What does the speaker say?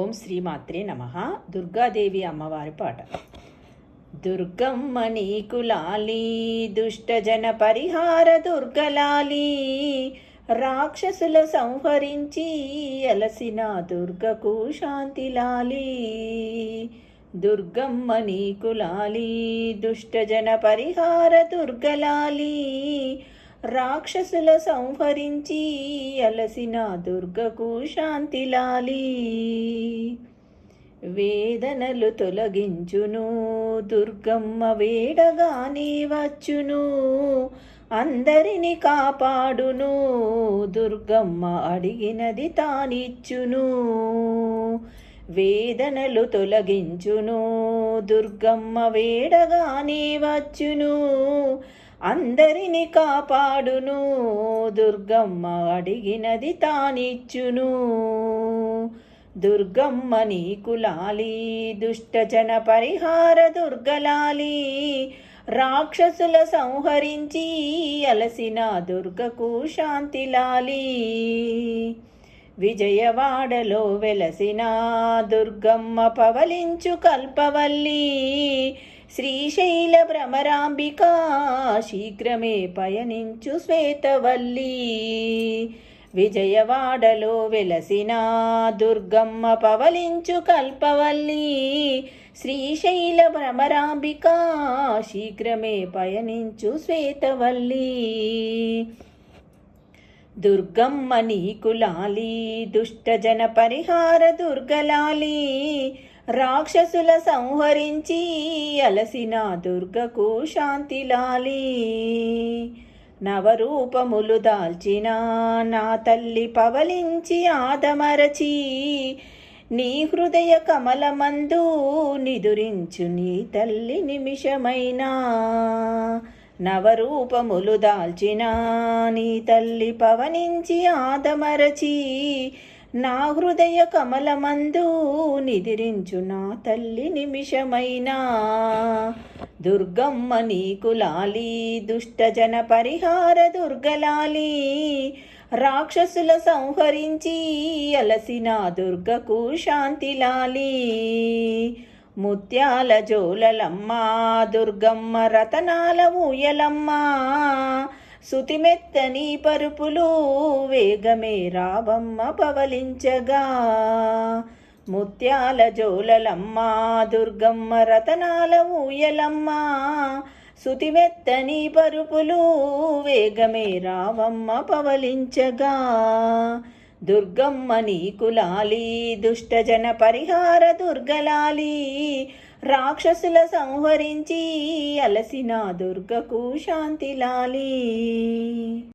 ఓం శ్రీమాత్రే నమ. దుర్గాదేవి అమ్మవారి పాట. దుర్గమ్మ నీకు లాలి దుష్టజన పరిహార దుర్గలాలి రాక్షసుల సంహరించి అలసిన దుర్గకు శాంతి లాలి. దుర్గమ్మ నీకు లాలి దుష్టజన పరిహార దుర్గలాలి రాక్షసుల సంహరించి అలసిన దుర్గకు శాంతి లాలి. వేదనలు తొలగించును. దుర్గమ్మ వేడగానే వచ్చును అందరిని కాపాడును. దుర్గమ్మ అడిగినది తానిచ్చును. వేదనలు తొలగించును. దుర్గమ్మ వేడగానే వచ్చును అందరిని కాపాడును. దుర్గమ్మ అడిగినది తానిచ్చును. దుర్గమ్మ నీకులాలి దుష్టజన పరిహార దుర్గలాలి. రాక్షసుల సంహరించి అలసిన దుర్గకు శాంతి లాలి. విజయవాడలో వెలసిన దుర్గమ్మ పవలించు కల్పవల్లి. శ్రీశైల భ్రమరాంబిక శీఘ్రమే పయనించు శ్వేతవల్లి. విజయవాడలో వెలసిన దుర్గమ్మ పవలించు కల్పవల్లి. శ్రీశైల భ్రమరాంబిక శీఘ్రమే పయనించు శ్వేతవల్లి. దుర్గమ్మ నీకు లాలి దుష్టజన పరిహార దుర్గలాలి. రాక్షసుల సంహరించి అలసిన దుర్గకు శాంతి లాలి. నవరూపములు దాల్చిన నా తల్లి పవలించి ఆదమరచి నీ హృదయ కమలమందు నిదురించు నీ తల్లి నిమిషమైనా. నవరూపములు దాల్చిన నీ తల్లి పవనించి ఆదమరచి నా హృదయ కమలమందు నిదిరించు నా తల్లి నిమిషమైనా. దుర్గమ్మ నీకు లాలి దుష్టజన పరిహార దుర్గలాలి. రాక్షసుల సంహరించి అలసిన దుర్గకు శాంతి లాలి. ముత్యాల జోలలమ్మ దుర్గమ్మ రతనాల ఊయలమ్మ. సుతిమెత్తని పరుపులు వేగమే రావమ్మ పవలించగా. ముత్యాల జోలలమ్మ దుర్గమ్మ రతనాల ఊయలమ్మ సుతిమెత్తని పరుపులు వేగమే రావమ్మ పవలించగా. దుర్గమ్మ నీకులాలి దుష్టజన పరిహార దుర్గలాలి రాక్షసుల సంహరించి అలసిన దుర్గకు శాంతి లాలి.